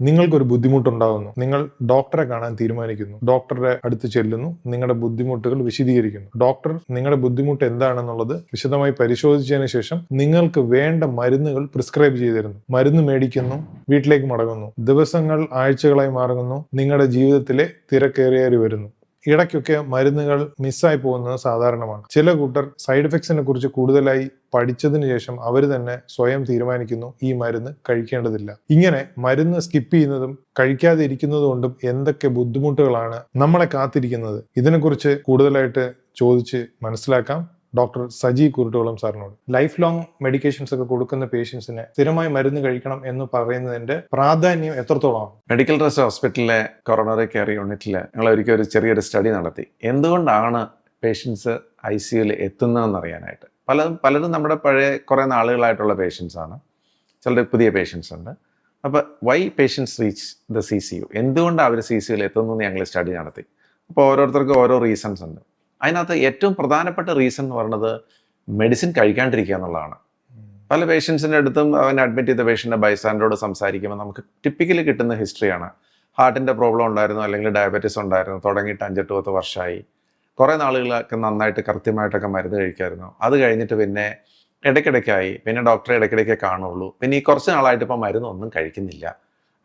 നിങ്ങൾക്കൊരു ബുദ്ധിമുട്ടുണ്ടാകുന്നു നിങ്ങൾ ഡോക്ടറെ കാണാൻ തീരുമാനിക്കുന്നു. ഡോക്ടറെ അടുത്ത് ചെല്ലുന്നു. നിങ്ങളുടെ ബുദ്ധിമുട്ടുകൾ വിശദീകരിക്കുന്നു. ഡോക്ടർ നിങ്ങളുടെ ബുദ്ധിമുട്ട് എന്താണെന്നുള്ളത് വിശദമായി പരിശോധിച്ചതിന് ശേഷം നിങ്ങൾക്ക് വേണ്ട മരുന്നുകൾ പ്രിസ്ക്രൈബ് ചെയ്തു തരുന്നു മരുന്ന് മേടിക്കുന്നു വീട്ടിലേക്ക് മടങ്ങുന്നു. ദിവസങ്ങൾ ആഴ്ചകളായി മാറുന്നു. നിങ്ങളുടെ ജീവിതത്തിലെ തിരക്കേറിയേറി വരുന്നു. ഇടയ്ക്കൊക്കെ മരുന്നുകൾ മിസ്സായി പോകുന്നത് സാധാരണമാണ്. ചില കൂട്ടർ സൈഡ് എഫക്ട്സിനെ കുറിച്ച് കൂടുതലായി പഠിച്ചതിന് ശേഷം അവർ തന്നെ സ്വയം തീരുമാനിക്കുന്നു ഈ മരുന്ന് കഴിക്കേണ്ടതില്ല. ഇങ്ങനെ മരുന്ന് സ്കിപ്പ് ചെയ്യുന്നതും കഴിക്കാതെ ഇരിക്കുന്നതും കൊണ്ടും എന്തൊക്കെ ബുദ്ധിമുട്ടുകളാണ് നമ്മളെ കാത്തിരിക്കുന്നത്? ഇതിനെക്കുറിച്ച് കൂടുതലായിട്ട് ചോദിച്ച് മനസ്സിലാക്കാം. ഡോക്ടർ സജി കുരുട്ടോളം സാറിനോട്. ലൈഫ് ലോങ് മെഡിക്കേഷൻസ് ഒക്കെ കൊടുക്കുന്ന പേഷ്യൻസിന് സ്ഥിരമായി മരുന്ന് കഴിക്കണം എന്ന് പറയുന്നതിന്റെ പ്രാധാന്യം എത്രത്തോളമാണ്? മെഡിക്കൽ ട്രസ്റ്റ് ഹോസ്പിറ്റലിലെ കൊറോണറി കെയർ യൂണിറ്റിൽ ഞങ്ങൾ ഒരിക്കൽ ഒരു ചെറിയൊരു സ്റ്റഡി നടത്തി. എന്തുകൊണ്ടാണ് പേഷ്യൻസ് ഐ സിയുയിൽ എത്തുന്നതെന്ന് അറിയാനായിട്ട് പല പലരും നമ്മുടെ പഴയ കുറേ നാളുകളായിട്ടുള്ള പേഷ്യൻസ് ആണ് ചിലർ പുതിയ പേഷ്യൻസ് ഉണ്ട് അപ്പോൾ why patients reach the C C U എന്തുകൊണ്ടാണ് അവർ സി സിയിൽ എത്തുന്നു എന്ന് ഞങ്ങൾ സ്റ്റഡി നടത്തി. അപ്പോൾ ഓരോരുത്തർക്കും ഓരോ റീസൺസ് ഉണ്ട്. അതിനകത്ത് ഏറ്റവും പ്രധാനപ്പെട്ട റീസൺ എന്ന് പറയുന്നത് മെഡിസിൻ കഴിക്കാണ്ടിരിക്കുക എന്നുള്ളതാണ്. പല പേഷ്യൻസിന്റെ അടുത്തും അവൻ അഡ്മിറ്റ് ചെയ്ത പേഷ്യന്റെ ബൈസാൻഡോട് സംസാരിക്കുമ്പോൾ നമുക്ക് ടിപ്പിക്കലി കിട്ടുന്ന ഹിസ്റ്ററിയാണ് ഹാർട്ടിന്റെ പ്രോബ്ലം ഉണ്ടായിരുന്നു അല്ലെങ്കിൽ ഡയബറ്റീസ് ഉണ്ടായിരുന്നു തുടങ്ങിയിട്ട് അഞ്ചെട്ട് പത്ത് വർഷമായി. കുറേ നാളുകളൊക്കെ നന്നായിട്ട് കൃത്യമായിട്ടൊക്കെ മരുന്ന് കഴിക്കായിരുന്നു. അത് കഴിഞ്ഞിട്ട് പിന്നെ ഇടയ്ക്കിടയ്ക്കായി പിന്നെ ഡോക്ടറെ ഇടയ്ക്കിടയ്ക്കേ കാണുള്ളൂ. പിന്നെ ഈ കുറച്ച് നാളായിട്ട് ഇപ്പോൾ മരുന്നൊന്നും കഴിക്കുന്നില്ല.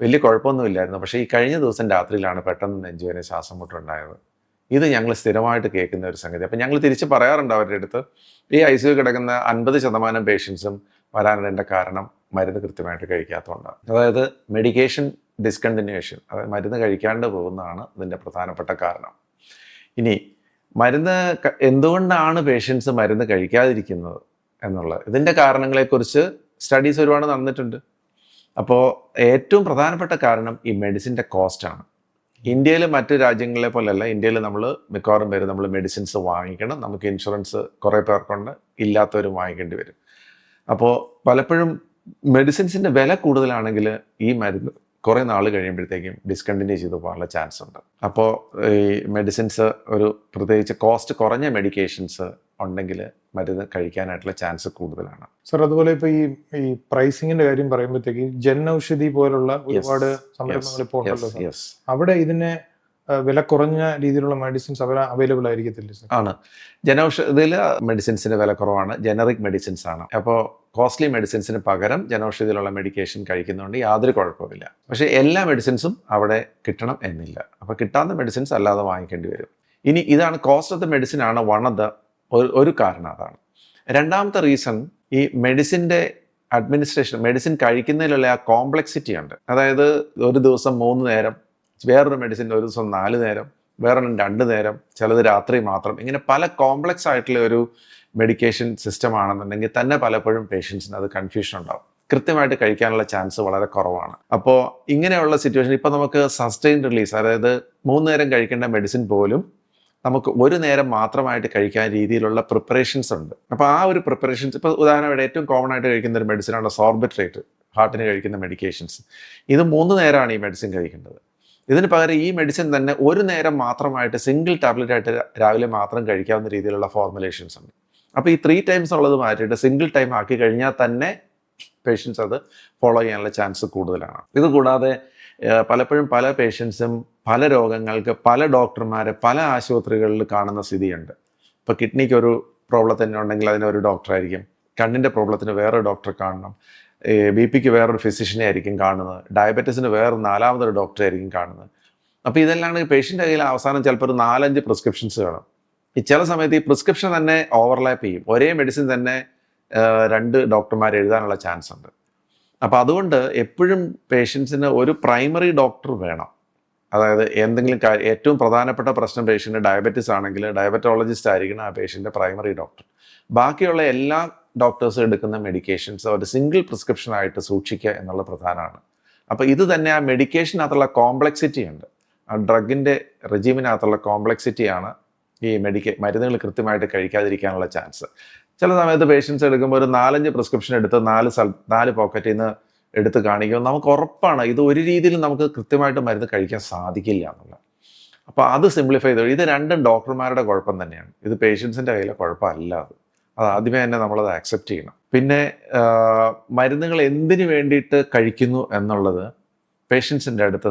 വലിയ കുഴപ്പമൊന്നുമില്ലായിരുന്നു. പക്ഷേ ഈ കഴിഞ്ഞ ദിവസം രാത്രിയിലാണ് പെട്ടെന്ന് നെഞ്ചുവേന ശ്വാസം മുട്ടുണ്ടായത് ഇത് ഞങ്ങൾ സ്ഥിരമായിട്ട് കേൾക്കുന്ന ഒരു സംഗതി. അപ്പം ഞങ്ങൾ തിരിച്ച് പറയാറുണ്ട് അവരുടെ അടുത്ത് ഈ ഐ സി യു കിടക്കുന്ന അൻപത് ശതമാനം പേഷ്യൻസും വരാനുള്ളതിന്റെ കാരണം മരുന്ന് കൃത്യമായിട്ട് കഴിക്കാത്തതുകൊണ്ടാണ്. അതായത് മെഡിക്കേഷൻ ഡിസ്കണ്ടിന്യൂഷൻ അതായത് മരുന്ന് കഴിക്കാണ്ട് പോകുന്നതാണ് ഇതിന്റെ പ്രധാനപ്പെട്ട കാരണം. ഇനി മരുന്ന് എന്തുകൊണ്ടാണ് പേഷ്യൻസ് മരുന്ന് കഴിക്കാതിരിക്കുന്നത് എന്നുള്ളത്? ഇതിന്റെ കാരണങ്ങളെക്കുറിച്ച് സ്റ്റഡീസ് ഒരുപാട് നടന്നിട്ടുണ്ട്. അപ്പോൾ ഏറ്റവും പ്രധാനപ്പെട്ട കാരണം ഈ മെഡിസിന്റെ കോസ്റ്റാണ് ഇന്ത്യയിൽ മറ്റ് രാജ്യങ്ങളെ പോലെയല്ല ഇന്ത്യയിൽ നമ്മൾ മിക്കവാറും പേര് നമ്മൾ മെഡിസിൻസ് വാങ്ങിക്കണം. നമുക്ക് ഇൻഷുറൻസ് കുറേ പേർക്കുണ്ട്. ഇല്ലാത്തവരും വാങ്ങിക്കേണ്ടി വരും. അപ്പോൾ പലപ്പോഴും മെഡിസിൻസിന്റെ വില കൂടുതലാണെങ്കിൽ ഈ മരുന്ന് കുറേ നാൾ കഴിയുമ്പോഴത്തേക്കും ഡിസ്കണ്ടിന്യൂ ചെയ്തു പോകാനുള്ള ചാൻസ് ഉണ്ട്. അപ്പോൾ ഈ മെഡിസിൻസ് ഒരു പ്രത്യേകിച്ച് കോസ്റ്റ് കുറഞ്ഞ മെഡിക്കേഷൻസ് ഉണ്ടെങ്കിൽ മരുന്ന് കഴിക്കാനായിട്ടുള്ള ചാൻസ് കൂടുതലാണ്. സർ അതുപോലെ ഇപ്പൊ ഈ ഈ പ്രൈസിങ്ങിന്റെ കാര്യം പറയുമ്പോഴത്തേക്ക് ജൻ ഔഷധി പോലുള്ള ഒരുപാട് സംരംഭങ്ങൾ ഇപ്പോൾ ഉണ്ടല്ലോ അവിടെ ഇതിനെ വില കുറഞ്ഞ രീതിയിലുള്ള മെഡിസിൻസ് അവർ അവൈലബിൾ ആയിരിക്കത്തില്ല ആണ്. ജനൌഷധിയിൽ മെഡിസിൻസിന് വില കുറവാണ്. ജനറിക് മെഡിസിൻസ് ആണ്. അപ്പോൾ കോസ്റ്റ്ലി മെഡിസിൻസിന് പകരം ജനൌഷധിയിലുള്ള മെഡിക്കേഷൻ കഴിക്കുന്നതുകൊണ്ട് യാതൊരു കുഴപ്പമില്ല പക്ഷേ എല്ലാ മെഡിസിൻസും അവിടെ കിട്ടണം എന്നില്ല. അപ്പോൾ കിട്ടാവുന്ന മെഡിസിൻസ് അല്ലാതെ വാങ്ങിക്കേണ്ടി വരും. ഇനി ഇതാണ് കോസ്റ്റ് ഓഫ് ദ മെഡിസിൻ ആണ് വൺ ഓഫ് ദ ഒരു ഒരു കാരണം അതാണ്. രണ്ടാമത്തെ റീസൺ ഈ മെഡിസിന്റെ അഡ്മിനിസ്ട്രേഷൻ മെഡിസിൻ കഴിക്കുന്നതിലുള്ള ആ കോംപ്ലക്സിറ്റി ഉണ്ട്. അതായത് ഒരു ദിവസം മൂന്ന് നേരം വേറൊരു മെഡിസിൻ ഒരു ദിവസം നാല് നേരം വേറൊന്നും രണ്ട് നേരം ചിലത് രാത്രി മാത്രം. ഇങ്ങനെ പല കോംപ്ലക്സ് ആയിട്ടുള്ള ഒരു മെഡിക്കേഷൻ സിസ്റ്റം ആണെന്നുണ്ടെങ്കിൽ തന്നെ പലപ്പോഴും പേഷ്യൻസിന് അത് കൺഫ്യൂഷൻ ഉണ്ടാവും. കൃത്യമായിട്ട് കഴിക്കാനുള്ള ചാൻസ് വളരെ കുറവാണ്. അപ്പോൾ ഇങ്ങനെയുള്ള സിറ്റുവേഷൻ ഇപ്പം നമുക്ക് സസ്റ്റെയിൻ റിലീസ് അതായത് മൂന്ന് നേരം കഴിക്കേണ്ട മെഡിസിൻ പോലും നമുക്ക് ഒരു നേരം മാത്രമായിട്ട് കഴിക്കാൻ രീതിയിലുള്ള പ്രിപ്പറേഷൻസ് ഉണ്ട്. അപ്പോൾ ആ ഒരു പ്രിപ്പറേഷൻസ് ഇപ്പോൾ ഉദാഹരണമായിട്ട് ഏറ്റവും കോമൺ ആയിട്ട് കഴിക്കുന്ന ഒരു മെഡിസിനാണ് സോർബിട്രേറ്റ് ഹാർട്ടിന് കഴിക്കുന്ന മെഡിക്കേഷൻസ് ഇത് മൂന്ന് നേരമാണ് ഈ മെഡിസിൻ കഴിക്കേണ്ടത്. ഇതിന് പകരം ഈ മെഡിസിൻ തന്നെ ഒരു നേരം മാത്രമായിട്ട് സിംഗിൾ ടാബ്ലറ്റ് ആയിട്ട് രാവിലെ മാത്രം കഴിക്കാവുന്ന രീതിയിലുള്ള ഫോർമുലേഷൻസ് ഉണ്ട്. അപ്പോൾ ഈ ത്രീ ടൈംസ് ഉള്ളത് മാറ്റിയിട്ട് സിംഗിൾ ടൈം ആക്കി കഴിഞ്ഞാൽ തന്നെ പേഷ്യൻസ് അത് ഫോളോ ചെയ്യാനുള്ള ചാൻസ് കൂടുതലാണ്. ഇത് കൂടാതെ പലപ്പോഴും പല പേഷ്യൻസും പല രോഗങ്ങൾക്ക് പല ഡോക്ടർമാരെ പല ആശുപത്രികളിൽ കാണുന്ന സ്ഥിതിയുണ്ട്. ഇപ്പോൾ കിഡ്നിക്ക് ഒരു പ്രോബ്ലം തന്നെ ഉണ്ടെങ്കിൽ അതിനൊരു ഡോക്ടറായിരിക്കും കണ്ണിന്റെ പ്രോബ്ലത്തിന് വേറൊരു ഡോക്ടറെ കാണണം. ബി പിക്ക് വേറൊരു ഫിസിഷ്യനെ ആയിരിക്കും കാണുന്നത്. ഡയബറ്റീസിന് വേറെ നാലാമതൊരു ഡോക്ടറെ ആയിരിക്കും കാണുന്നത്. അപ്പോൾ ഇതെല്ലാം പേഷ്യന്റെ കയ്യിൽ അവസാനം ചിലപ്പോൾ ഒരു നാലഞ്ച് പ്രിസ്ക്രിപ്ഷൻസ് കാണും ഈ ചില സമയത്ത് ഈ പ്രിസ്ക്രിപ്ഷൻ തന്നെ ഓവർലാപ്പ് ചെയ്യും. ഒരേ മെഡിസിൻ തന്നെ രണ്ട് ഡോക്ടർമാർ എഴുതാനുള്ള ചാൻസ് ഉണ്ട്. അപ്പോൾ അതുകൊണ്ട് എപ്പോഴും പേഷ്യൻസിന് ഒരു പ്രൈമറി ഡോക്ടർ വേണം. അതായത് എന്തെങ്കിലും ഏറ്റവും പ്രധാനപ്പെട്ട പ്രശ്നം പേഷ്യന്റ് ഡയബറ്റിസ് ആണെങ്കിൽ ഡയബറ്റോളജിസ്റ്റ് ആയിരിക്കണം ആ പേഷ്യന്റെ പ്രൈമറി ഡോക്ടർ ബാക്കിയുള്ള എല്ലാ ഡോക്ടേഴ്സും എടുക്കുന്ന മെഡിക്കേഷൻസ് ഒരു സിംഗിൾ പ്രിസ്ക്രിപ്ഷൻ ആയിട്ട് സൂക്ഷിക്കുക എന്നുള്ള പ്രധാനമാണ്. അപ്പോൾ ഇത് തന്നെ ആ മെഡിക്കേഷനകത്തുള്ള കോംപ്ലക്സിറ്റി ഉണ്ട്. ആ ഡ്രഗിന്റെ റെജീമിനകത്തുള്ള കോംപ്ലക്സിറ്റിയാണ് ഈ മെഡിക്ക മരുന്നുകൾ കൃത്യമായിട്ട് കഴിക്കാതിരിക്കാനുള്ള ചാൻസ് ചില സമയത്ത് പേഷ്യൻസ് എടുക്കുമ്പോൾ ഒരു നാലഞ്ച് പ്രിസ്ക്രിപ്ഷൻ എടുത്ത് നാല് സ്ഥല നാല് പോക്കറ്റിൽ നിന്ന് എടുത്ത് കാണിക്കുമ്പോൾ നമുക്ക് ഉറപ്പാണ് ഇത് ഒരു രീതിയിൽ നമുക്ക് കൃത്യമായിട്ട് മരുന്ന് കഴിക്കാൻ സാധിക്കില്ല എന്നുള്ളത്. അപ്പോൾ അത് സിംപ്ലിഫൈ ചെയ്ത് ഇത് രണ്ടും ഡോക്ടർമാരുടെ കുഴപ്പം തന്നെയാണ്. ഇത് പേഷ്യൻസിന്റെ കയ്യിലെ കുഴപ്പമല്ല അത്. അത് ആദ്യമേ തന്നെ നമ്മളത് ആക്സെപ്റ്റ് ചെയ്യണം. പിന്നെ മരുന്നുകൾ എന്തിനു വേണ്ടിയിട്ട് കഴിക്കുന്നു എന്നുള്ളത് പേഷ്യൻസിന്റെ അടുത്ത്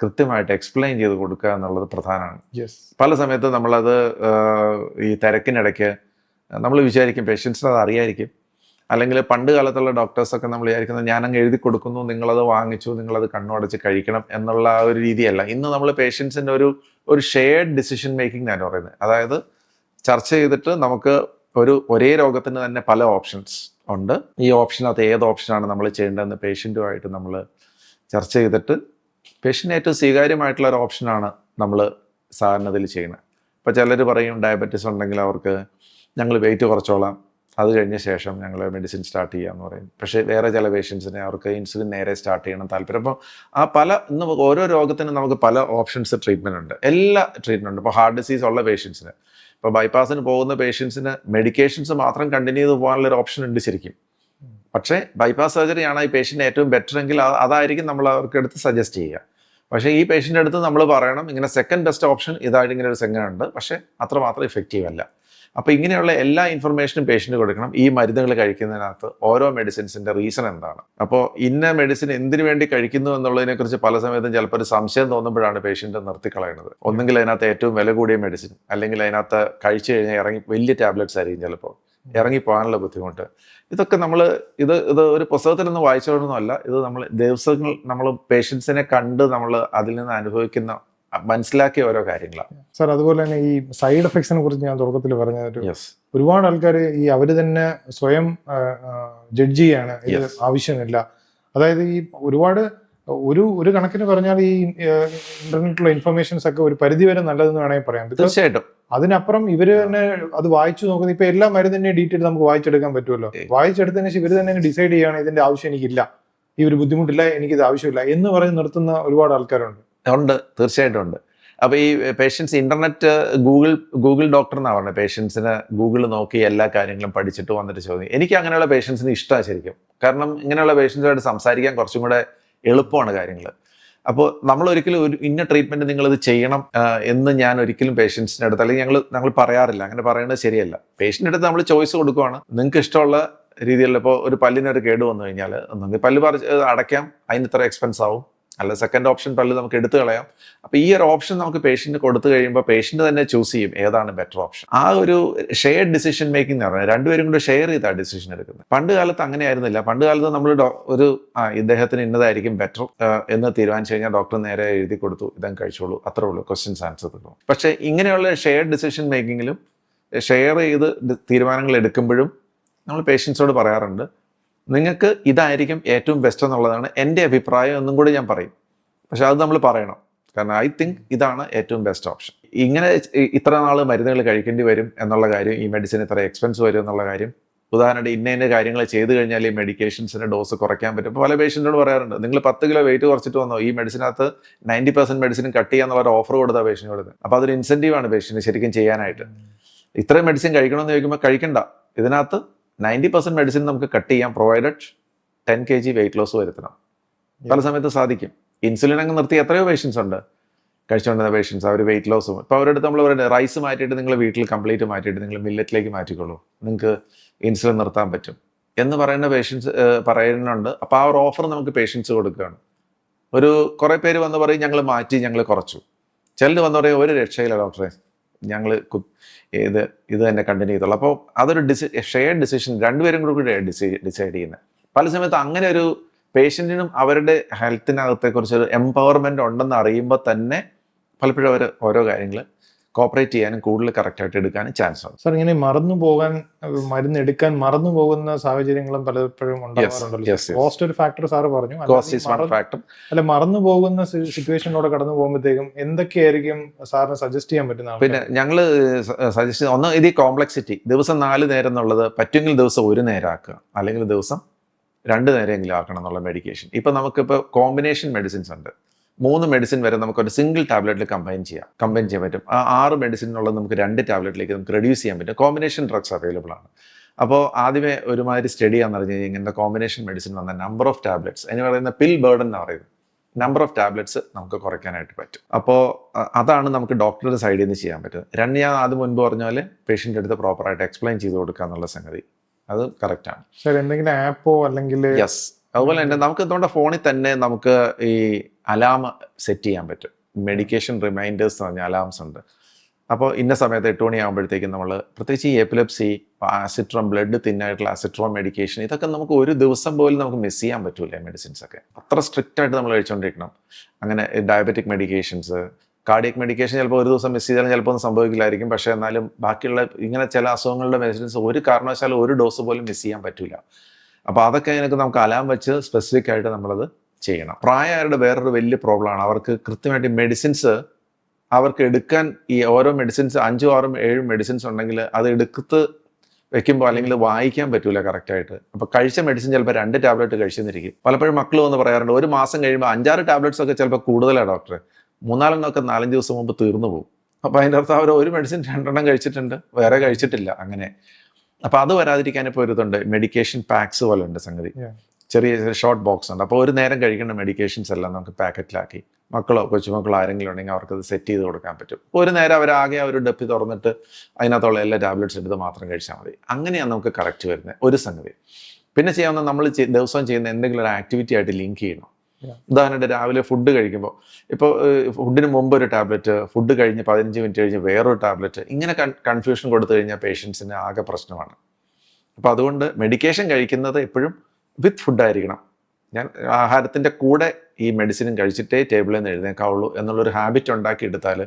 കൃത്യമായിട്ട് എക്സ്പ്ലെയിൻ ചെയ്ത് കൊടുക്കുക എന്നുള്ളത് പ്രധാനമാണ്. യെസ് പല സമയത്ത് നമ്മളത് ഈ തിരക്കിനിടയ്ക്ക് നമ്മൾ വിചാരിക്കും പേഷ്യൻസിന് അത് അറിയായിരിക്കും. അല്ലെങ്കിൽ പണ്ട് കാലത്തുള്ള ഡോക്ടേഴ്സൊക്കെ നമ്മൾ വിചാരിക്കുന്നത് ഞാനങ്ങ് എഴുതി കൊടുക്കുന്നു നിങ്ങളത് വാങ്ങിച്ചു നിങ്ങളത് കണ്ണുടച്ച് കഴിക്കണം എന്നുള്ള ആ ഒരു രീതിയല്ല. ഇന്ന് നമ്മൾ പേഷ്യൻസിന്റെ ഒരു ഒരു ഷെയർഡ് ഡിസിഷൻ മേക്കിംഗ് എന്നാണ് പറയുന്നത്. അതായത് ചർച്ച ചെയ്തിട്ട് നമുക്ക് ഒരു ഒരേ രോഗത്തിന് തന്നെ പല ഓപ്ഷൻസ് ഉണ്ട്. ഈ ഓപ്ഷനകത്ത് ഏത് ഓപ്ഷനാണ് നമ്മൾ ചെയ്യേണ്ടതെന്ന് പേഷ്യന്റുമായിട്ട് നമ്മൾ ചർച്ച ചെയ്തിട്ട് പേഷ്യന്റ് ഏറ്റവും സ്വീകാര്യമായിട്ടുള്ള ഒരു ഓപ്ഷനാണ് നമ്മൾ സാധാരണ ഇതിൽ ചെയ്യുന്നത്. ഇപ്പോൾ ചിലർ പറയും ഡയബറ്റിസ് ഉണ്ടെങ്കിൽ അവർക്ക് ഞങ്ങൾ വെയിറ്റ് കുറച്ചോളാം. അത് കഴിഞ്ഞ ശേഷം ഞങ്ങൾ മെഡിസിൻ സ്റ്റാർട്ട് ചെയ്യാന്ന് പറയും. പക്ഷേ വേറെ ചില പേഷ്യൻസിനെ അവർക്ക് ഇൻസുലിൻ നേരെ സ്റ്റാർട്ട് ചെയ്യണം താല്പര്യം. അപ്പോൾ ആ പല ഇന്ന് ഓരോ രോഗത്തിനും നമുക്ക് പല ഓപ്ഷൻസ് ട്രീറ്റ്മെന്റ് ഉണ്ട്. എല്ലാ ട്രീറ്റ്മെന്റ് ഉണ്ട്. ഇപ്പോൾ ഹാർട്ട് ഡിസീസ് ഉള്ള പേഷ്യൻസിന് ഇപ്പോൾ ബൈപ്പാസിന് പോകുന്ന പേഷ്യൻസിന് മെഡിക്കേഷൻസ് മാത്രം കണ്ടിന്യൂ ചെയ്ത് പോകാനുള്ള ഒരു ഓപ്ഷൻ ഉണ്ട് ശരിക്കും. പക്ഷേ ബൈപ്പാസ് സർജറി ആണ് ഈ പേഷ്യന്റ് ഏറ്റവും ബെറ്റർ എങ്കിൽ അതായിരിക്കും നമ്മൾ അവർക്ക് അടുത്ത് സജസ്റ്റ് ചെയ്യുക. പക്ഷേ ഈ പേഷ്യന്റെ അടുത്ത് നമ്മൾ പറയണം ഇങ്ങനെ സെക്കൻഡ് ബെസ്റ്റ് ഓപ്ഷൻ ഇതായിട്ട് ഇങ്ങനെ ഒരു ഉണ്ട്. പക്ഷേ അത്രമാത്രം ഇഫക്റ്റീവ് അല്ല. അപ്പോൾ ഇങ്ങനെയുള്ള എല്ലാ ഇൻഫർമേഷനും പേഷ്യന്റ് കൊടുക്കണം. ഈ മരുന്നുകൾ കഴിക്കുന്നതിനകത്ത് ഓരോ മെഡിസിൻസിന്റെ റീസൺ എന്താണ്? അപ്പോൾ ഇന്ന മെഡിസിൻ എന്തിനു വേണ്ടി കഴിക്കുന്നു എന്നുള്ളതിനെക്കുറിച്ച് പല സമയത്തും ചിലപ്പോൾ ഒരു സംശയം തോന്നുമ്പോഴാണ് പേഷ്യന്റ് നിർത്തിക്കളയുന്നത് ഒന്നുകിൽ അതിനകത്ത് ഏറ്റവും വില കൂടിയ മെഡിസിൻ അല്ലെങ്കിൽ അതിനകത്ത് കഴിച്ചു കഴിഞ്ഞാൽ ഇറങ്ങി വലിയ ടാബ്ലറ്റ്സ് ആയിരിക്കും ചിലപ്പോൾ ഇറങ്ങി പോകാനുള്ള ബുദ്ധിമുട്ട്. ഇതൊക്കെ നമ്മൾ ഇത് ഇത് ഒരു പുസ്തകത്തിലൊന്നും വായിച്ചതൊന്നുമല്ല ഇത് നമ്മൾ ദിവസങ്ങൾ നമ്മൾ പേഷ്യൻസിനെ കണ്ട് നമ്മൾ അതിൽ നിന്ന് അനുഭവിക്കുന്ന മനസ്സിലാക്കിയ ഓരോ കാര്യങ്ങളാണ്. സാർ അതുപോലെ തന്നെ ഈ സൈഡ് എഫക്ട്സിനെ കുറിച്ച് ഞാൻ തുടക്കത്തിൽ പറഞ്ഞ ഒരു ഒരുപാട് ആൾക്കാർ ഈ അവർ തന്നെ സ്വയം ജഡ്ജ് ചെയ്യാണ്. ഇത് ആവശ്യമില്ല. അതായത് ഈ ഒരുപാട് ഒരു ഒരു കണക്കിന് പറഞ്ഞാൽ ഈ ഇന്റർനെറ്റിലുള്ള ഇൻഫർമേഷൻസ് ഒക്കെ ഒരു പരിധി വരെ നല്ലതെന്ന് വേണമെങ്കിൽ പറയാം. തീർച്ചയായിട്ടും. അതിനപ്പുറം ഇവർ തന്നെ അത് വായിച്ചു നോക്കുന്നത് ഇപ്പൊ എല്ലാ മരുന്നിന്റെയും ഡീറ്റെയിൽ നമുക്ക് വായിച്ചെടുക്കാൻ പറ്റുമല്ലോ. വായിച്ചെടുത്തതിന് ശേഷം ഇവർ തന്നെ ഡിസൈഡ് ചെയ്യുകയാണ് ഇതിന്റെ ആവശ്യം എനിക്കില്ല. ഈ ഒരു ബുദ്ധിമുട്ടില്ല എനിക്കിത് ആവശ്യമില്ല എന്ന് പറഞ്ഞ് നിർത്തുന്ന ഒരുപാട് ആൾക്കാരുണ്ട്. ഉണ്ട് തീർച്ചയായിട്ടും ഉണ്ട്. അപ്പോൾ ഈ patients internet Google Google doctor എന്നാണ് പറഞ്ഞത് പേഷ്യൻസിന് ഗൂഗിൾ നോക്കി എല്ലാ കാര്യങ്ങളും പഠിച്ചിട്ട് വന്നിട്ട് ചോദിക്കും. എനിക്ക് അങ്ങനെയുള്ള പേഷ്യൻസിന് ഇഷ്ടമാണ് ശരിക്കും. കാരണം ഇങ്ങനെയുള്ള പേഷ്യൻസുമായിട്ട് സംസാരിക്കാൻ കുറച്ചും കൂടെ എളുപ്പമാണ് കാര്യങ്ങൾ അപ്പോൾ നമ്മൾ ഒരിക്കലും ഒരു ഇന്ന ട്രീറ്റ്മെന്റ് നിങ്ങൾ ഇത് ചെയ്യണം എന്ന് ഞാൻ ഒരിക്കലും പേഷ്യൻസിന്റെ അടുത്ത് അല്ലെങ്കിൽ ഞങ്ങൾ ഞങ്ങൾ പറയാറില്ല. അങ്ങനെ പറയുന്നത് ശരിയല്ല. പേഷ്യന്റെ അടുത്ത് നമ്മൾ ചോയ്സ് കൊടുക്കുവാണ്. നിങ്ങൾക്ക് ഇഷ്ടമുള്ള രീതിയിലുള്ള ഇപ്പോൾ ഒരു പല്ലിനൊരു കേട് വന്നു കഴിഞ്ഞാൽ ഒന്നെങ്കിൽ പല്ല് പറിച്ച് അടയ്ക്കാം അതിന് ഇത്ര എക്സ്പെൻസ് ആവും. അല്ല സെക്കൻഡ് ഓപ്ഷൻ പല്ല് നമുക്ക് എടുത്തു കളയാം. അപ്പോൾ ഈ ഒരു ഓപ്ഷൻ നമുക്ക് പേഷ്യന്റ് കൊടുത്തു കഴിയുമ്പോൾ പേഷ്യന്റ് തന്നെ ചൂസ് ചെയ്യും ഏതാണ് ബെറ്റർ ഓപ്ഷൻ ആ ഒരു ഷെയർഡ് ഡിസിഷൻ മേക്കിംഗ് എന്ന് പറഞ്ഞാൽ രണ്ടുപേരും കൂടെ ഷെയർ ചെയ്താ ഡിസിഷൻ എടുക്കുന്നത്. പണ്ട് കാലത്ത് അങ്ങനെ ആയിരുന്നില്ല പണ്ട് കാലത്ത് നമ്മൾ ഒരു ആ ഇദ്ദേഹത്തിന് ഇന്നതായിരിക്കും ബെറ്റർ എന്ന് തീരുമാനിച്ചു കഴിഞ്ഞാൽ ഡോക്ടർ നേരെ എഴുതി കൊടുത്തു ഇതം കഴിച്ചോളൂ അത്രേ ഉള്ളൂ ക്വസ്റ്റ്യൻസ് ആൻസർ തരും പക്ഷേ ഇങ്ങനെയുള്ള ഷെയർഡ് ഡിസിഷൻ മേക്കിങ്ങിലും ഷെയർ ചെയ്ത് തീരുമാനങ്ങൾ എടുക്കുമ്പോഴും നമ്മൾ പേഷ്യൻസോട് പറയാറുണ്ട് നിങ്ങൾക്ക് ഇതായിരിക്കും ഏറ്റവും ബെസ്റ്റ് എന്നുള്ളതാണ് എന്റെ അഭിപ്രായം എന്നും കൂടി ഞാൻ പറയും. പക്ഷെ അത് നമ്മൾ പറയണം. കാരണം ഐ തിങ്ക് ഇതാണ് ഏറ്റവും ബെസ്റ്റ് ഓപ്ഷൻ ഇങ്ങനെ ഇത്ര നാൾ മരുന്നുകൾ കഴിക്കേണ്ടി വരും എന്നുള്ള കാര്യം ഈ മെഡിസിൻ ഇത്ര എക്സ്പെൻസ് വരും എന്നുള്ള കാര്യം ഉദാഹരണമായിട്ട് ഇന്ന ഇന്ന കാര്യങ്ങൾ ചെയ്തു കഴിഞ്ഞാൽ ഈ മെഡിക്കേഷൻസിന്റെ ഡോസ് കുറയ്ക്കാൻ പറ്റും. പല പേഷ്യന്റോട് പറയാറുണ്ട് നിങ്ങൾ പത്ത് കിലോ വെയിറ്റ് കുറച്ചിട്ട് വന്നോ? ഈ മെഡിസിനകത്ത് നയന്റി പെർസെന്റ് മെഡിസിൻ കട്ട് ചെയ്യാന്നുള്ള ഒരു ഓഫർ കൊടുത്താൽ പേഷ്യന്റ് കൊടുത്ത്. അപ്പോൾ അതൊരു ഇൻസെന്റീവാണ് പേഷ്യന്റ് ശരിക്കും ചെയ്യാനായിട്ട്. ഇത്രയും മെഡിസിൻ കഴിക്കണമെന്ന് ചോദിക്കുമ്പോൾ കഴിക്കണ്ട. ഇതിനകത്ത് നയന്റി പെർസെന്റ് മെഡിസിൻ നമുക്ക് കട്ട് ചെയ്യാം provided ten K G weight loss വരുത്തണം പല സമയത്ത് സാധിക്കും. ഇൻസുലിൻ അങ്ങ് നിർത്തി എത്രയോ പേഷ്യൻസ് ഉണ്ട്. കഴിച്ചുകൊണ്ടിരുന്ന പേഷ്യൻസ് അവർ വെയിറ്റ് ലോസും ഇപ്പോൾ അവരുടെ നമ്മൾ പറയുന്നത് റൈസ് മാറ്റിയിട്ട് നിങ്ങൾ വീട്ടിൽ കംപ്ലീറ്റ് മാറ്റിയിട്ട് നിങ്ങൾ മില്ലറ്റിലേക്ക് മാറ്റിക്കോളൂ. നിങ്ങൾക്ക് ഇൻസുലിൻ നിർത്താൻ പറ്റും. എന്ന് പറയുന്ന പേഷ്യൻസ് പറയുന്നുണ്ട്. അപ്പോൾ ആ ഒരു ഓഫർ നമുക്ക് പേഷ്യൻസ് കൊടുക്കുകയാണ്. ഒരു കുറേ പേര് വന്ന് പറയും ഞങ്ങൾ മാറ്റി ഞങ്ങൾ കുറച്ചു. ചിലർ വന്ന് പറയും ഒരു രക്ഷയില്ല ഡോക്ടറെ ഞങ്ങൾ ഇത് ഇത് തന്നെ കണ്ടിന്യൂ ചെയ്തോളൂ അപ്പോൾ അതൊരു ഡിസി ഷെയർഡ് ഡിസിഷൻ രണ്ടുപേരും കൂടെ കൂടെ ഡിസൈഡ് ചെയ്യുന്നത് പല സമയത്ത് അങ്ങനെ ഒരു പേഷ്യന്റിനും അവരുടെ ഹെൽത്തിനകത്തെ കുറിച്ച് ഒരു എംപവർമെന്റ് ഉണ്ടെന്ന് അറിയുമ്പോൾ തന്നെ പലപ്പോഴും അവർ ഓരോ കാര്യങ്ങൾ കോപ്പറേറ്റ് ചെയ്യാനും കൂടുതൽ കറക്റ്റായിട്ട് എടുക്കാനും ചാൻസ് ഉണ്ട്. സാർ ഇങ്ങനെ മറന്നു പോകാൻ മരുന്ന് എടുക്കാൻ മറന്നു പോകുന്ന സാഹചര്യങ്ങളും പലപ്പോഴും. കോസ്റ്റ് ഒരു ഫാക്ടർ സാറ് പറഞ്ഞു. കോസ്റ്റ് ഈസ് വൺ ഫാക്ടർ അല്ല മറന്നു പോകുന്ന സിറ്റുവേഷനിലൂടെ കടന്നു പോകുമ്പോഴത്തേക്കും എന്തൊക്കെയായിരിക്കും സാറിന് സജസ്റ്റ് ചെയ്യാൻ പറ്റുന്ന പിന്നെ ഞങ്ങൾ സജസ്റ്റ് ഒന്ന് ഇത് ഈ കോംപ്ലക്സിറ്റി ദിവസം നാല് നേരം എന്നുള്ളത് പറ്റുമെങ്കിൽ ദിവസം ഒരു നേരം ആക്കുക. അല്ലെങ്കിൽ ദിവസം രണ്ട് നേരമെങ്കിലും ആക്കണം എന്നുള്ള മെഡിക്കേഷൻ ഇപ്പം നമുക്കിപ്പോൾ കോമ്പിനേഷൻ മെഡിസിൻസ് ഉണ്ട്. മൂന്ന് മെഡിസിൻ വരെ നമുക്ക് ഒരു സിംഗിൾ ടാബ്ലറ്റിൽ കമ്പൈൻ ചെയ്യാം. കമ്പൈൻ ചെയ്യാൻ പറ്റും. ആ ആറ് മെഡിസിൻ ഉള്ളത് നമുക്ക് രണ്ട് ടാബ്ലറ്റിലേക്ക് നമുക്ക് റെഡ്യൂസ് ചെയ്യാൻ പറ്റും. കോമ്പിനേഷൻ ഡ്രഗ്സ് അവൈലബിൾ ആണ്. അപ്പോൾ ആദ്യമേ ഒരുമാതിരി സ്റ്റഡി ആണെന്ന് പറഞ്ഞു കഴിഞ്ഞാൽ ഇങ്ങനത്തെ കോമ്പിനേഷൻ മെഡിസിൻ വന്ന നമ്പർ ഓഫ് ടാബ്ലറ്റ്സ് എന്ന് പറയുന്ന പിൽ ബേർഡൻ എന്ന് പറയുന്നത് നമ്പർ ഓഫ് ടാബ്ലറ്റ്സ് നമുക്ക് കുറയ്ക്കാനായിട്ട് പറ്റും. അപ്പോൾ അതാണ് നമുക്ക് ഡോക്ടറുടെ സൈഡിൽ നിന്ന് ചെയ്യാൻ പറ്റുന്നത് രണ്ട് ഞാൻ ആദ്യം മുൻപ് പറഞ്ഞ പോലെ പേഷ്യന്റെ അടുത്ത് പ്രോപ്പറായിട്ട് എക്സ്പ്ലെയിൻ ചെയ്ത് കൊടുക്കുക എന്നുള്ള സംഗതി. അത് കറക്റ്റാണ് സാർ എന്തെങ്കിലും ആപ്പോ അല്ലെങ്കിൽ യെസ് അതുപോലെ തന്നെ നമുക്ക് നമ്മുടെ ഫോണിൽ തന്നെ നമുക്ക് ഈ അലാം സെറ്റ് ചെയ്യാൻ പറ്റും? മെഡിക്കേഷൻ റിമൈൻഡേഴ്സ് എന്ന് പറഞ്ഞ അലാംസ് ഉണ്ട്. അപ്പോൾ ഇന്ന സമയത്ത് എട്ട് മണിയാകുമ്പോഴത്തേക്കും നമ്മൾ പ്രത്യേകിച്ച് ഈ എപ്പിലെപ്സി ആസിട്രോം ബ്ലഡ് തിന്നായിട്ടുള്ള ആസിട്രോം മെഡിക്കേഷൻ ഇതൊക്കെ നമുക്ക് ഒരു ദിവസം പോലും നമുക്ക് മിസ് ചെയ്യാൻ പറ്റൂല മെഡിസിൻസ് ഒക്കെ. അത്ര സ്ട്രിക്റ്റ് ആയിട്ട് നമ്മൾ കഴിച്ചുകൊണ്ടിരിക്കണം അങ്ങനെ ഡയബറ്റിക് മെഡിക്കേഷൻസ് കാർഡിയക് മെഡിക്കേഷൻ ചിലപ്പോൾ ഒരു ദിവസം മിസ് ചെയ്താലും ചിലപ്പോൾ ഒന്നും സംഭവിക്കില്ലായിരിക്കും. പക്ഷേ എന്നാലും ബാക്കിയുള്ള ഇങ്ങനെ ചില അസുഖങ്ങളുടെ മെഡിസിൻസ് ഒരു കാരണവശാലും ഒരു ഡോസ് പോലും മിസ് ചെയ്യാൻ പറ്റില്ല അപ്പോൾ അതൊക്കെ അതിനൊക്കെ നമുക്ക് അലാം വെച്ച് സ്പെസിഫിക് ആയിട്ട് നമ്മളത് ചെയ്യണം. പ്രായമായവരുടെ വേറൊരു വലിയ പ്രോബ്ലമാണ് അവർക്ക് കൃത്യമായിട്ട് മെഡിസിൻസ് അവർക്ക് എടുക്കാൻ ഈ ഓരോ മെഡിസിൻസ് അഞ്ചും ആറും ഏഴും മെഡിസിൻസ് ഉണ്ടെങ്കിൽ അത് എടുത്ത് വെക്കുമ്പോൾ അല്ലെങ്കിൽ വായിക്കാൻ പറ്റൂല കറക്റ്റായിട്ട് അപ്പോൾ കഴിച്ച മെഡിസിൻ ചിലപ്പോൾ രണ്ട് ടാബ്ലറ്റ് കഴിച്ചെന്നിരിക്കും. പലപ്പോഴും മക്കൾ വന്ന് പറയാറുണ്ട് ഒരു മാസം കഴിയുമ്പോൾ അഞ്ചാറ് ടാബ്ലറ്റ്സ് ഒക്കെ ചിലപ്പോൾ കൂടുതലാണ് ഡോക്ടർ മൂന്നാലെണ്ണമൊക്കെ നാലഞ്ച് ദിവസം മുമ്പ് തീർന്നു പോകും. അപ്പോൾ അതിന്റെ അർത്ഥം അവർ ഒരു മെഡിസിൻ രണ്ടെണ്ണം കഴിച്ചിട്ടുണ്ട് വേറെ കഴിച്ചിട്ടില്ല അങ്ങനെ. അപ്പോൾ അത് വരാതിരിക്കാൻ ഇപ്പോൾ ഒരു ഇതുണ്ട്. മെഡിക്കേഷൻ പാക്സ് പോലെ ഉണ്ട് സംഗതി ചെറിയ ചെറിയ ഷോർട്ട് ബോക്സ് ഉണ്ട്. അപ്പോൾ ഒരു നേരം കഴിക്കേണ്ട മെഡിക്കേഷൻസ് എല്ലാം നമുക്ക് പാക്കറ്റിലാക്കി മക്കളോ കൊച്ചുമക്കളോ ആരെങ്കിലും ഉണ്ടെങ്കിൽ അവർക്കത് സെറ്റ് ചെയ്ത് കൊടുക്കാൻ പറ്റും. ഒരു നേരം അവരാകെ ആ ഒരു ഡപ്പി തുറന്നിട്ട് അതിനകത്തുള്ള എല്ലാ ടാബ്ലറ്റ്സ് എടുത്ത് മാത്രം കഴിച്ചാൽ മതി. അങ്ങനെയാണ് നമുക്ക് കറക്റ്റ് വരുന്നത്. ഒരു സംഗതി. പിന്നെ ചെയ്യാവുന്ന നമ്മൾ ദിവസവും ചെയ്യുന്ന എന്തെങ്കിലും ഒരു ആക്ടിവിറ്റി ആയിട്ട് ലിങ്ക് ചെയ്യണം. ഉദാഹരണമായിട്ട് രാവിലെ ഫുഡ് കഴിക്കുമ്പോൾ ഇപ്പോൾ ഫുഡിന് മുമ്പ് ഒരു ടാബ്ലറ്റ് ഫുഡ് കഴിഞ്ഞ് പതിനഞ്ച് മിനിറ്റ് കഴിഞ്ഞ് വേറൊരു ടാബ്ലറ്റ് ഇങ്ങനെ കൺഫ്യൂഷൻ കൊടുത്തു കഴിഞ്ഞാൽ പേഷ്യൻസിന് ആകെ പ്രശ്നമാണ്. അപ്പോൾ അതുകൊണ്ട് മെഡിക്കേഷൻ കഴിക്കുന്നത് എപ്പോഴും വിത്ത് ഫുഡ് ആയിരിക്കണം. ഞാൻ ആഹാരത്തിന്റെ കൂടെ ഈ മെഡിസിനും കഴിച്ചിട്ടേ ടേബിളിൽ നിന്ന് എഴുന്നേക്കാവുള്ളൂ എന്നുള്ളൊരു ഹാബിറ്റ് ഉണ്ടാക്കി എടുത്താൽ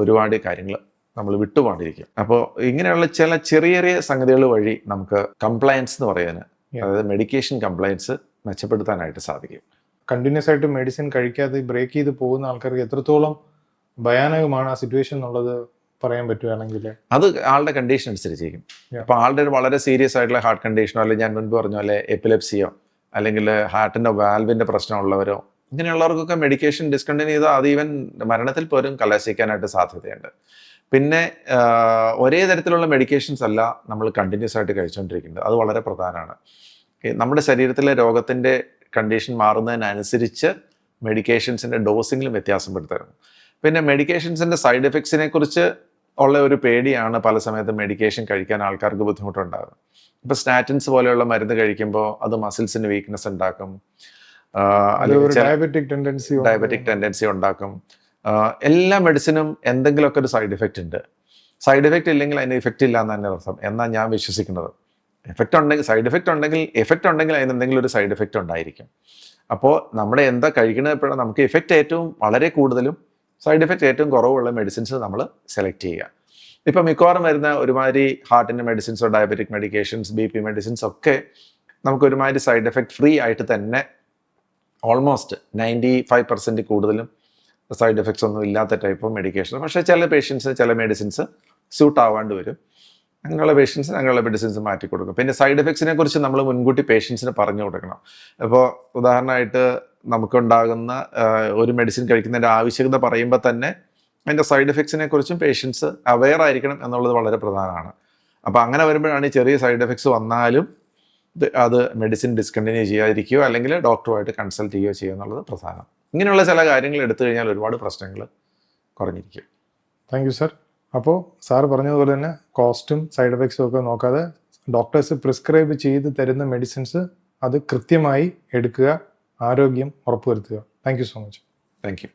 ഒരുപാട് കാര്യങ്ങൾ നമ്മൾ വിട്ടുപോകാണ്ടിരിക്കും. അപ്പോൾ ഇങ്ങനെയുള്ള ചില ചെറിയ ചെറിയ സംഗതികൾ വഴി നമുക്ക് കംപ്ലയൻസ് എന്ന് പറയാൻ അതായത് മെഡിക്കേഷൻ കംപ്ലയൻസ് മെച്ചപ്പെടുത്താനായിട്ട് സാധിക്കും. കണ്ടിന്യൂസ് ആയിട്ട് മെഡിസിൻ കഴിക്കാതെ ബ്രേക്ക് ചെയ്ത് പോകുന്ന ആൾക്കാർക്ക് എത്രത്തോളം ഭയാനകമാണ് ആ സിറ്റുവേഷൻ എന്നുള്ളത് പറയാൻ പറ്റുകയാണെങ്കിൽ അത് ആളുടെ കണ്ടീഷൻ അനുസരിച്ചിരിക്കും. അപ്പൊ ആളുടെ ഒരു വളരെ സീരിയസ് ആയിട്ടുള്ള ഹാർട്ട് കണ്ടീഷനോ അല്ലെങ്കിൽ ഞാൻ മുൻപ് പറഞ്ഞ പോലെ എപ്പിലെപ്സിയോ അല്ലെങ്കിൽ ഹാർട്ടിന്റെ വാൽവിന്റെ പ്രശ്നമുള്ളവരോ ഇങ്ങനെയുള്ളവർക്കൊക്കെ മെഡിക്കേഷൻ ഡിസ്കണ്ടിന്യൂ ചെയ്താൽ അത് ഈവൻ മരണത്തിൽ പോലും കലാശിക്കാനായിട്ട് സാധ്യതയുണ്ട്. പിന്നെ ഒരേ തരത്തിലുള്ള മെഡിക്കേഷൻസ് അല്ല നമ്മൾ കണ്ടിന്യൂസ് ആയിട്ട് കഴിച്ചുകൊണ്ടിരിക്കുന്നത്. അത് വളരെ പ്രധാനമാണ്. നമ്മുടെ ശരീരത്തിലെ രോഗത്തിന്റെ കണ്ടീഷൻ മാറുന്നതിനനുസരിച്ച് മെഡിക്കേഷൻസിന്റെ ഡോസിങ്ങിലും വ്യത്യാസം വരുത്തരുന്നു പിന്നെ മെഡിക്കേഷൻസിന്റെ സൈഡ് എഫക്ട്സിനെ കുറിച്ച് ഉള്ള ഒരു പേടിയാണ് പല സമയത്ത് മെഡിക്കേഷൻ കഴിക്കാൻ ആൾക്കാർക്ക് ബുദ്ധിമുട്ടുണ്ടാകുന്നത് ഇപ്പോൾ സ്റ്റാറ്റിൻസ് പോലെയുള്ള മരുന്ന് കഴിക്കുമ്പോൾ അത് മസിൽസിന് വീക്ക്നെസ് ഉണ്ടാക്കും. അല്ലെങ്കിൽ ഡയബറ്റിക് ടെൻഡൻസി ഡയബറ്റിക് ടെൻഡൻസി ഉണ്ടാക്കും. എല്ലാ മെഡിസിനും എന്തെങ്കിലുമൊക്കെ ഒരു സൈഡ് ഇഫക്റ്റ് ഉണ്ട്. സൈഡ് ഇഫക്റ്റ് ഇല്ലെങ്കിൽ അതിന് ഇഫക്റ്റ് ഇല്ല എന്ന് തന്നെ അർത്ഥം. എന്നാണ് ഞാൻ വിശ്വസിക്കുന്നത്? എഫക്റ്റ് ഉണ്ടെങ്കിൽ സൈഡ് എഫക്റ്റ് ഉണ്ടെങ്കിൽ എഫക്റ്റ് ഉണ്ടെങ്കിൽ അതിന് എന്തെങ്കിലും ഒരു സൈഡ് എഫക്റ്റ് ഉണ്ടായിരിക്കും. അപ്പോൾ നമ്മുടെ എന്താ കഴിക്കുന്നത് എപ്പോഴാണ് നമുക്ക് എഫക്റ്റ് ഏറ്റവും വളരെ കൂടുതലും സൈഡ് എഫക്റ്റ് ഏറ്റവും കുറവുള്ള മെഡിസിൻസ് നമ്മൾ സെലക്ട് ചെയ്യുക. ഇപ്പം മിക്കവാറും വരുന്ന ഒരുമാതിരി ഹാർട്ടിന്റെ മെഡിസിൻസോ diabetic medications B P medicines ഒക്കെ നമുക്ക് ഒരുമാതിരി സൈഡ് എഫക്റ്റ് ഫ്രീ ആയിട്ട് തന്നെ ഓൾമോസ്റ്റ് നയന്റി ഫൈവ് പെർസെന്റ് കൂടുതലും സൈഡ് എഫക്ട്സ് ഒന്നും ഇല്ലാത്ത ടൈപ്പ് ഓഫ് മെഡിക്കേഷൻ പക്ഷേ ചില പേഷ്യൻസ് ചില മെഡിസിൻസ് സ്യൂട്ട് ആവാണ്ട് വരും. അങ്ങനെയുള്ള പേഷ്യൻസിന് അങ്ങനെയുള്ള മെഡിസിൻസ് മാറ്റി കൊടുക്കും. പിന്നെ സൈഡ് എഫക്ട്സിനെ കുറിച്ച് നമ്മൾ മുൻകൂട്ടി പേഷ്യൻസിന് പറഞ്ഞു കൊടുക്കണം. ഇപ്പോൾ ഉദാഹരണമായിട്ട് നമുക്കുണ്ടാകുന്ന ഒരു മെഡിസിൻ കഴിക്കുന്നതിന്റെ ആവശ്യകത പറയുമ്പോൾ തന്നെ അതിന്റെ സൈഡ് എഫക്ട്സിനെ കുറിച്ചും പേഷ്യൻസ് അവെയർ ആയിരിക്കണം എന്നുള്ളത് വളരെ പ്രധാനമാണ്. അപ്പോൾ അങ്ങനെ വരുമ്പോഴാണ് ഈ ചെറിയ സൈഡ് എഫക്ട്സ് വന്നാലും അത് മെഡിസിൻ ഡിസ്കണ്ടിന്യൂ ചെയ്യാതിരിക്കുകയോ അല്ലെങ്കിൽ ഡോക്ടറുമായിട്ട് കൺസൾട്ട് ചെയ്യുകയോ ചെയ്യുക എന്നുള്ളത് പ്രധാനം. ഇങ്ങനെയുള്ള ചില കാര്യങ്ങൾ എടുത്തു കഴിഞ്ഞാൽ ഒരുപാട് പ്രശ്നങ്ങൾ കുറഞ്ഞിരിക്കും. താങ്ക് യു സർ അപ്പോൾ സാർ പറഞ്ഞതുപോലെ തന്നെ കോസ്റ്റും സൈഡ് എഫക്ട്സും ഒക്കെ നോക്കാതെ ഡോക്ടേഴ്സ് പ്രിസ്ക്രൈബ് ചെയ്ത് തരുന്ന മെഡിസിൻസ് അത് കൃത്യമായി എടുക്കുക ആരോഗ്യം ഉറപ്പുവരുത്തുക. Thank you so much. Thank you.